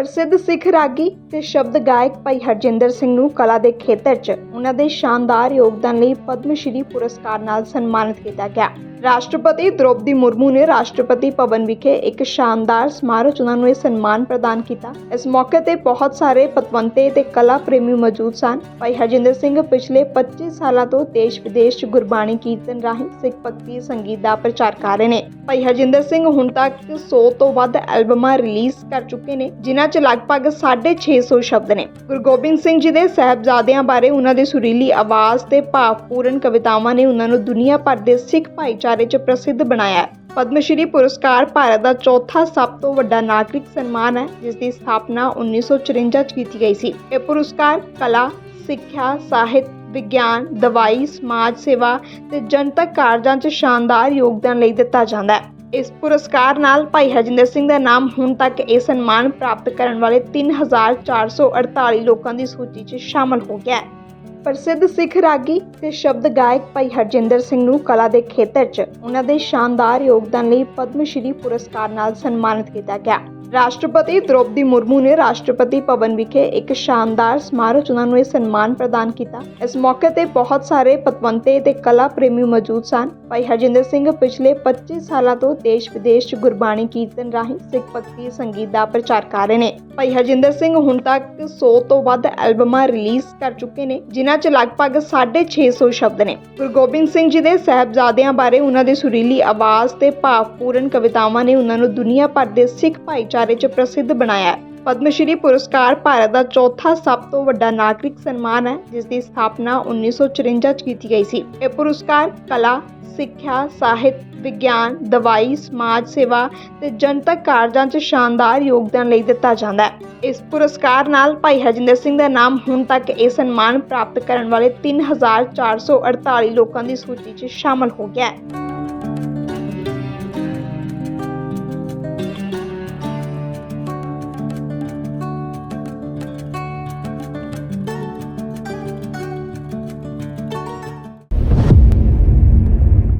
ਪ੍ਰਸਿੱਧ ਸਿੱਖ ਰਾਗੀ ਤੇ ਸ਼ਬਦ ਗਾਇਕ ਭਾਈ ਹਰਜਿੰਦਰ ਸਿੰਘ ਨੂੰ ਕਲਾ ਦੇ ਖੇਤਰ 'ਚ ਉਹਨਾਂ ਦੇ ਸ਼ਾਨਦਾਰ ਯੋਗਦਾਨ ਲਈ ਪਦਮ ਸ਼੍ਰੀ ਪੁਰਸਕਾਰ ਨਾਲ ਸਨਮਾਨਿਤ ਕੀਤਾ ਗਿਆ। ਰਾਸ਼ਟਰਪਤੀ ਦ੍ਰੋਪਦੀ ਮੁਰਮੂ ਨੇ ਰਾਸ਼ਟਰਪਤੀ ਭਵਨ ਵਿਖੇ ਇੱਕ ਸ਼ਾਨਦਾਰ ਸਮਾਰੋਹ 'ਚ ਉਹਨਾਂ ਨੂੰ ਇਹ ਸਨਮਾਨ ਪ੍ਰਦਾਨ ਕੀਤਾ। ਇਸ ਮੌਕੇ ਤੇ ਬਹੁਤ ਸਾਰੇ ਪਤਵੰਤੇ ਤੇ ਕਲਾ ਪ੍ਰੇਮੀ ਮੌਜੂਦ ਸਨ। ਭਾਈ ਹਰਜਿੰਦਰ ਸਿੰਘ ਪਿਛਲੇ 25 ਸਾਲਾਂ ਤੋਂ ਦੇਸ਼ ਵਿਦੇਸ਼ 'ਚ ਗੁਰਬਾਣੀ ਕੀਰਤਨ ਰਾਹੀਂ ਸਿੱਖ ਭਗਤੀ ਸੰਗੀਤ ਦਾ ਪ੍ਰਚਾਰ ਕਰ ਰਹੇ ਨੇ। ਭਾਈ ਹਰਜਿੰਦਰ ਸਿੰਘ ਹੁਣ ਤੱਕ 100 ਤੋਂ ਵੱਧ ਐਲਬਮਾਂ ਰਿਲੀਜ਼ ਕਰ ਚੁੱਕੇ ਨੇ, ਜਿਨ੍ਹਾਂ 'ਚ ਲਗਭਗ 650 ਸ਼ਬਦ ਨੇ। ਗੁਰੂ ਗੋਬਿੰਦ ਸਿੰਘ ਜੀ ਦੇ ਸਾਹਿਬਜ਼ਾਦਿਆਂ ਬਾਰੇ ਉਹਨਾਂ ਦੀ ਸੁਰੀਲੀ ਆਵਾਜ਼ ਤੇ ਭਾਵਪੂਰਨ ਕਵਿਤਾਵਾਂ ਨੇ ਉਹਨਾਂ ਨੂੰ ਦੁਨੀਆ ਭਰ ਦੇ ਸਿੱਖ ਭਾਈਚਾਰੇ 'ਚ ਪ੍ਰਸਿੱਧ ਬਣਾਇਆ ਹੈ। ਪਦਮ ਸ਼੍ਰੀ ਪੁਰਸਕਾਰ ਭਾਰਤ ਦਾ ਚੌਥਾ ਸਭ ਤੋਂ ਵੱਡਾ ਨਾਗਰਿਕ ਸਨਮਾਨ ਹੈ, ਜਿਸ ਦੀ ਸਥਾਪਨਾ 1954 ਚ ਕੀਤੀ ਗਈ ਸੀ। ਇਹ ਪੁਰਸਕਾਰ ਕਲਾ, ਸਿੱਖਿਆ, ਸਾਹਿਤ, ਵਿਗਿਆਨ, ਦਵਾਈ, ਸਮਾਜ ਸੇਵਾ ਤੇ ਜਨਤਕ ਕਾਰਜਾਂ 'ਚ ਸ਼ਾਨਦਾਰ ਯੋਗਦਾਨ ਲਈ ਦਿੱਤਾ ਜਾਂਦਾ ਹੈ। ਇਸ ਪੁਰਸਕਾਰ ਨਾਲ ਭਾਈ ਹਰਜਿੰਦਰ ਸਿੰਘ ਦਾ ਨਾਮ ਹੁਣ ਤੱਕ ਇਹ ਸਨਮਾਨ ਪ੍ਰਾਪਤ ਕਰਨ ਵਾਲੇ 3448 ਲੋਕਾਂ ਦੀ ਸੂਚੀ 'ਚ ਸ਼ਾਮਲ ਹੋ ਗਿਆ ਹੈ। ਪ੍ਰਸਿੱਧ ਸਿੱਖ ਰਾਗੀ ਤੇ ਸ਼ਬਦ ਗਾਇਕ ਭਾਈ ਹਰਜਿੰਦਰ ਸਿੰਘ ਨੂੰ ਕਲਾ ਦੇ ਖੇਤਰ 'ਚ ਉਹਨਾਂ ਦੇ ਸ਼ਾਨਦਾਰ ਯੋਗਦਾਨ ਲਈ ਪਦਮ ਸ਼੍ਰੀ ਪੁਰਸਕਾਰ ਨਾਲ ਸਨਮਾਨਿਤ ਕੀਤਾ ਗਿਆ। ਰਾਸ਼ਟਰਪਤੀ ਦ੍ਰੋਪਦੀ ਮੁਰਮੂ ਨੇ ਰਾਸ਼ਟਰਪਤੀ ਭਵਨ ਵਿਖੇ ਇੱਕ ਸ਼ਾਨਦਾਰ ਸਮਾਰੋਹ 'ਚ ਉਹਨਾਂ ਨੂੰ ਇਹ ਸਨਮਾਨ ਪ੍ਰਦਾਨ ਕੀਤਾ। ਇਸ ਮੌਕੇ ਤੇ ਬਹੁਤ ਸਾਰੇ ਪਤਵੰਤੇ ਤੇ ਕਲਾ ਪ੍ਰੇਮੀ ਮੌਜੂਦ ਸਨ। ਭਾਈ ਹਰਜਿੰਦਰ ਸਿੰਘ ਪਿਛਲੇ 25 ਸਾਲਾਂ ਤੋਂ ਦੇਸ਼ ਵਿਦੇਸ਼ 'ਚ ਗੁਰਬਾਣੀ ਕੀਰਤਨ ਰਾਹੀਂ ਸਿੱਖ ਭਗਤੀ ਸੰਗੀਤ ਦਾ ਪ੍ਰਚਾਰ ਕਰ ਰਹੇ ਨੇ। ਭਾਈ ਹਰਜਿੰਦਰ ਸਿੰਘ ਹੁਣ ਤੱਕ 100 ਤੋਂ ਵੱਧ ਐਲਬਮਾਂ ਰਿਲੀਜ਼ ਕਰ ਚੁੱਕੇ ਨੇ, ਜਿਨ੍ਹਾਂ 'ਚ ਲਗਭਗ 650 ਸ਼ਬਦ ਨੇ। ਗੁਰੂ ਗੋਬਿੰਦ ਸਿੰਘ ਜੀ ਦੇ ਸਾਹਿਬਜ਼ਾਦਿਆਂ ਬਾਰੇ ਉਹਨਾਂ ਦੀ ਸੁਰੀਲੀ ਆਵਾਜ਼ ਤੇ ਭਾਵਪੂਰਨ ਕਵਿਤਾਵਾਂ ਨੇ ਉਹਨਾਂ ਨੂੰ ਦੁਨੀਆ ਭਰ ਦੇ ਸਿੱਖ ਭਾਈਚਾਰੇ 'ਚ ਪ੍ਰਸਿੱਧ ਬਣਾਇਆ ਹੈ। ਪਦਮ ਸ਼੍ਰੀ ਪੁਰਸਕਾਰ ਭਾਰਤ ਦਾ ਚੌਥਾ ਸਭ ਤੋਂ ਵੱਡਾ ਨਾਗਰਿਕ ਸਨਮਾਨ ਹੈ, ਜਿਸ ਦੀ ਸਥਾਪਨਾ 1954 ਚ ਕੀਤੀ ਗਈ ਸੀ। ਇਹ ਪੁਰਸਕਾਰ ਕਲਾ, ਸਿੱਖਿਆ, ਸਾਹਿਤ, ਵਿਗਿਆਨ, ਦਵਾਈ, ਸਮਾਜ ਸੇਵਾ ਤੇ ਜਨਤਕ ਕਾਰਜਾਂ 'ਚ ਸ਼ਾਨਦਾਰ ਯੋਗਦਾਨ ਲਈ ਦਿੱਤਾ ਜਾਂਦਾ ਹੈ। ਇਸ ਪੁਰਸਕਾਰ ਨਾਲ ਭਾਈ ਹਰਜਿੰਦਰ ਸਿੰਘ ਦਾ ਨਾਮ ਹੁਣ ਤੱਕ ਇਹ ਸਨਮਾਨ ਪ੍ਰਾਪਤ ਕਰਨ ਵਾਲੇ 3448 ਲੋਕਾਂ ਦੀ ਸੂਚੀ 'ਚ ਸ਼ਾਮਲ ਹੋ ਗਿਆ ਹੈ।